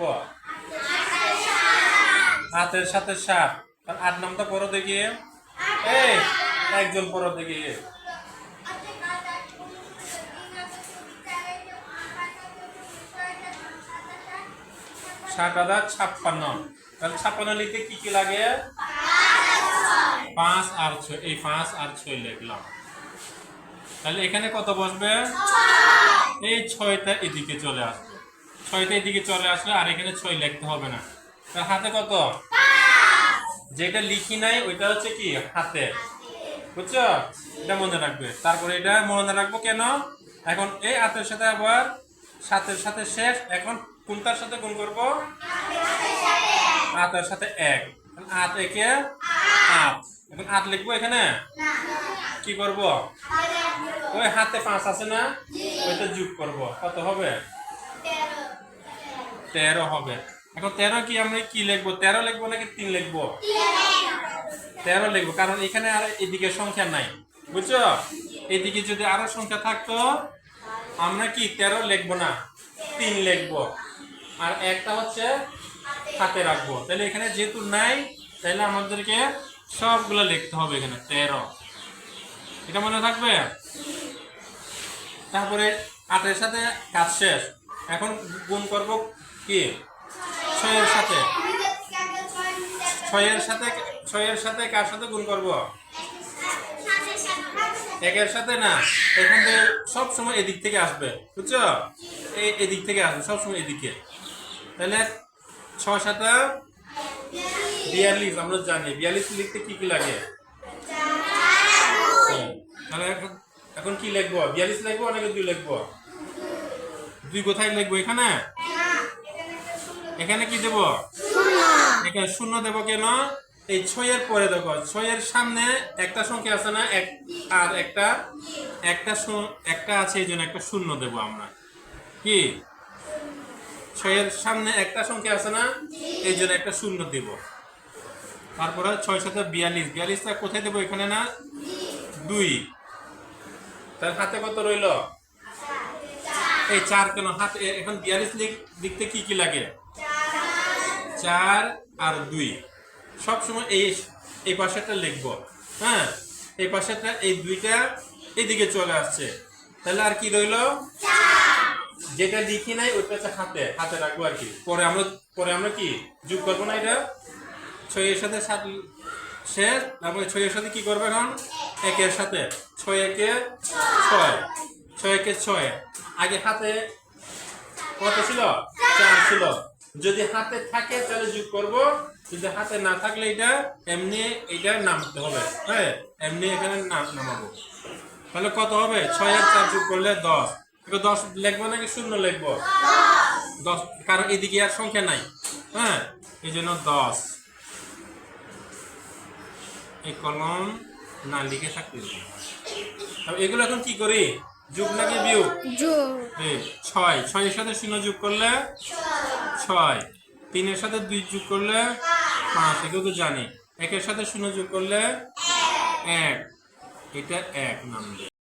করব হাতের সাথে সাত তাহলে আট নামটা পড়ো দেখি। এই একজন পড়ো দেখি। ষাট হাজার ছাপ্পান্ন। তাহলে ছাপ্পান্ন লিখতে কি কি লাগে? পাঁচ আর ছয়। এই পাঁচ আর ছয় লিখলাম। তাহলে এখানে কত বসবে? এই ছয়টা এদিকে চলে আসবে। ছয়টা এদিকে চলে আসলে আর এখানে ছয় লিখতে হবে না। তার হাতে কত? যেটা লিখি নাই, ওইটা হচ্ছে কি? হাতে। বুঝছ? এটা মনে রাখবে। তারপরে এটা মনে রাখব কেন? এখন এই হাতের সাথে আবার সাতের সাথে শেষ। এখন কোনটার সাথে গুণ করব? আতের সাথে এক। আট একে আট এখন আট লিখব এখানে? কি করব? ওই হাতে পাঁচ আছে না? ওইটা যোগ করব। কত হবে? তেরো হবে। এখন তেরো কি আমরা কি লিখব? তেরো লিখব নাকি তিন লিখব? তেরো লিখব, কারণ এখানে আর এদিকে সংখ্যা নাই। বুঝছ? এদিকে যদি আরও সংখ্যা থাকতো, আমরা কি তেরো লিখব না, তিন লিখব। আর একটা হচ্ছে হাতে রাখব। তাহলে এখানে যেহেতু নাই, তাহলে আমাদেরকে সবগুলো লিখতে হবে এখানে, তেরো। এটা মনে থাকবে? তারপরে আটের সাথে কাজ শেষ। এখন গুণ করব কি? ছয়ের সাথে। ছয়ের সাথে ছয়ের সাথে কার সাথে গুণ করব? একের সাথে না। এখান থেকে সব সময় এদিক থেকে আসবে বুঝছ? এই এদিক থেকে আসবে সব সময় এদিকে। তাহলে ছয় সাথে বিয়াল্লিশ আমরা জানি। বিয়াল্লিশ লিখতে কি কি লাগে? তাহলে এখন এখন কি লিখব? বিয়াল্লিশ লিখব নাকি দুই লিখব? দুই কোথায় লিখব এখানে? এখানে কি দেবো? এখানে শূন্য দেবো কেন? এই ছয়ের পরে দেখো ছয়ের সামনে একটা সংখ্যা আছে না? এক আর একটা একটা একটা আছে এই জন্য একটা শূন্য দেবো আমরা। কি? ছয়ের সামনে একটা সংখ্যা আছে না? এই জন্য একটা শূন্য দিব। তারপরে ছয় সাথে বিয়াল্লিশ। বিয়াল্লিশটা কোথায় দেবো এখানে না? দুই। তার হাতে কত রইল? এই চার কেন? হাতে এখন বিয়াল্লিশ লিখ- লিখতে কি কি লাগে? চার আর দুই। সবসময় এই এই পাশেরটা লিখব। হ্যাঁ? এই পাশেরটা, এই দুইটা এইদিকে চলে আসছে। তাহলে আর কি রইল? যেটা লিখি নাই, ওইটা হচ্ছে হাতে হাতে রাখব আর কি। পরে আমরা পরে আমরা কি যোগ করব না এটা? ছয়ের সাথে সাত, শেষ, তারপরে ছয়ের সাথে কি করবে এখন? একের সাথে। ছয় একে ছয়। ছয় একে ছয়। আগে হাতে কত ছিল? চার ছিল। যদি হাতে থাকে, তাহলে যোগ করব। যদি হাতে না থাকলে এটা এমনি এটা নামতে হবে। হ্যাঁ? এমনি এখানে নাম নামাবো। তাহলে কত হবে? ছয় আর চার যোগ করলে দশ। এবার দশ লিখব নাকি শূন্য লিখব? দশ। কারণ এদিকে আর সংখ্যা নাই। হ্যাঁ? এই জন্য দশ। এই কলম না লিখে থাকতে এগুলো এখন কি করি? যোগ নাকি বিয়োগ? ছয়। ছয়ের সাথে শূন্য যোগ করলে? ছয়। তিনের সাথে দুই যোগ করলে? পাঁচ। এগুলো তো জানি। একের সাথে শূন্য যোগ করলে? এক। এটা এক নাম